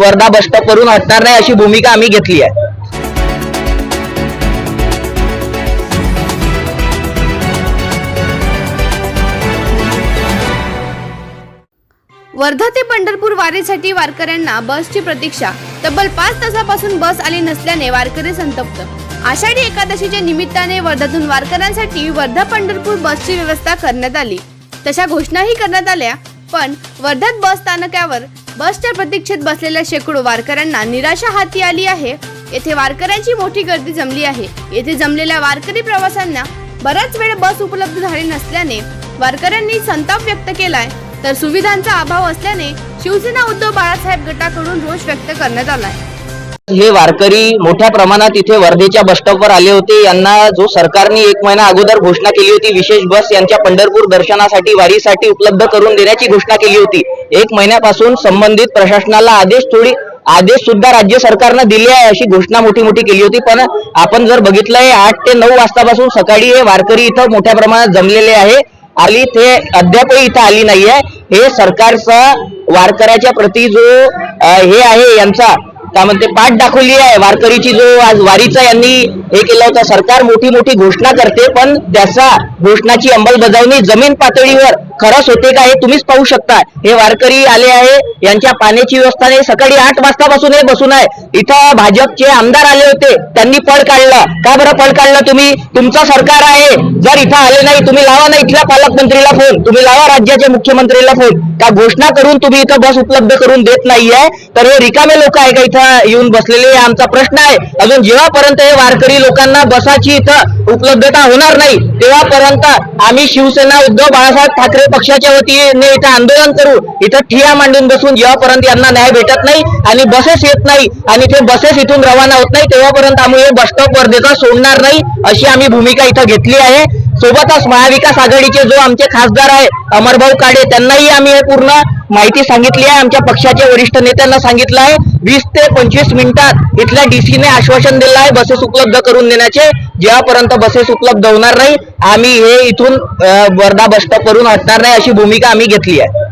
Wardha bus stop वरून हटणार नाही अशी भूमिका आम्ही घेतली आहे. वर्धा ते पंढरपूर वारीसाठी वारकऱ्यांना बसची प्रतीक्षा. तब्बल पाच तासापासून बस आली नसल्याने वारकरी संतप्त. आषाढी एकादशीच्या निमित्ताने वर्धातून वारकऱ्यांसाठी वर्धा पंढरपूर बसची व्यवस्था करण्यात आली. तशा घोषणाही करण्यात आल्या. पण वर्धात बस स्थानकावर बसच्या प्रतीक्षेत बसलेल्या शेकडो वारकऱ्यांना निराशा हाती आली आहे. येथे वारकऱ्यांची मोठी गर्दी जमली आहे. येथे जमलेल्या वारकरी प्रवाशांना बराच वेळ बस उपलब्ध झाली नसल्याने वारकऱ्यांनी संताप व्यक्त केलाय. तर सुविधांचा अभाव असल्याने शिवसेना उद्धव बाळासाहेब गटाकडून रोष व्यक्त करण्यात आलाय. हे वारकरी मोठ्या प्रमाणात इथे वर्धेच्या बस स्टॉपवर आले होते. यांना जो सरकारने एक महिना अगोदर घोषणा केली होती विशेष बस यांच्या पंढरपूर दर्शनासाठी वारीसाठी उपलब्ध करून देण्याची घोषणा केली होती. एक महिन्यापासून संबंधित प्रशासनाला आदेश थोडी आदेश सुद्धा राज्य सरकारनं दिले आहे अशी घोषणा मोठी मोठी केली होती. पण आपण जर बघितलंय आठ ते नऊ वाजतापासून सकाळी हे वारकरी इथं मोठ्या प्रमाणात जमलेले आहे. आली ते अद्यापही इथं आली नाहीये. हे सरकारचा वारकऱ्याच्या प्रती जो हे आहे यांचा काय म्हणते पाठ दाखवली आहे. वारकरीची जो आज वारीचा यांनी हे केलं होतं. सरकार मोठी मोठी घोषणा करते पण त्याचा घोषणाची अंमलबजावणी जमीन पातळीवर खरंच होते का हे तुम्हीच पाहू शकता हे वारकरी आले आहे यांच्या पाण्याची व्यवस्था नाही. सकाळी आठ वाजतापासून हे बसून आहे. इथं भाजपचे आमदार आले होते त्यांनी पळ काढलं. का बरं पळ काढलं तुम्ही? तुमचं सरकार आहे. जर इथं आले नाही तुम्ही लावा ना इथल्या पालकमंत्रीला फोन. तुम्ही लावा राज्याच्या मुख्यमंत्रीला फोन. का घोषणा करून तुम्ही इथं बस उपलब्ध करून देत नाहीये? तर हे रिकामे लोक आहे का इथं येऊन बसलेले? आमचा प्रश्न आहे. अजून जेव्हापर्यंत हे वारकरी लोकांना बसाची इथं उपलब्धता होणार नाही तेव्हापर्यंत आम्ही शिवसेना उद्धव बाळासाहेब ठाकरे पक्षाच्या वतीने इथं आंदोलन करू. इथं ठिया मांडून बसून जेव्हापर्यंत यांना न्याय भेटत नाही आणि बसेस येत नाही आणि ते बसेस इथून रवाना होत नाही तेव्हापर्यंत आम्ही हे बस स्टॉप वर्धेचा सोडणार नाही अशी आम्ही भूमिका इथं घेतली आहे. सोबतच महाविकास आघाडीचे जो आमचे खासदार आहे अमरभाऊ काडे त्यांनाही आम्ही हे पूर्ण माहिती सांगितली आहे. आमच्या पक्षाच्या वरिष्ठ नेत्यांना सांगितलं आहे. वीस ते पंचवीस मिनिटात इथल्या डीसीने आश्वासन दिलं आहे बसेस उपलब्ध करून देण्याचे. जेव्हापर्यंत बसेस उपलब्ध होणार नाही आम्ही हे इथून वर्धा बस स्टॉप वरून हटणार नाही अशी भूमिका आम्ही घेतली आहे.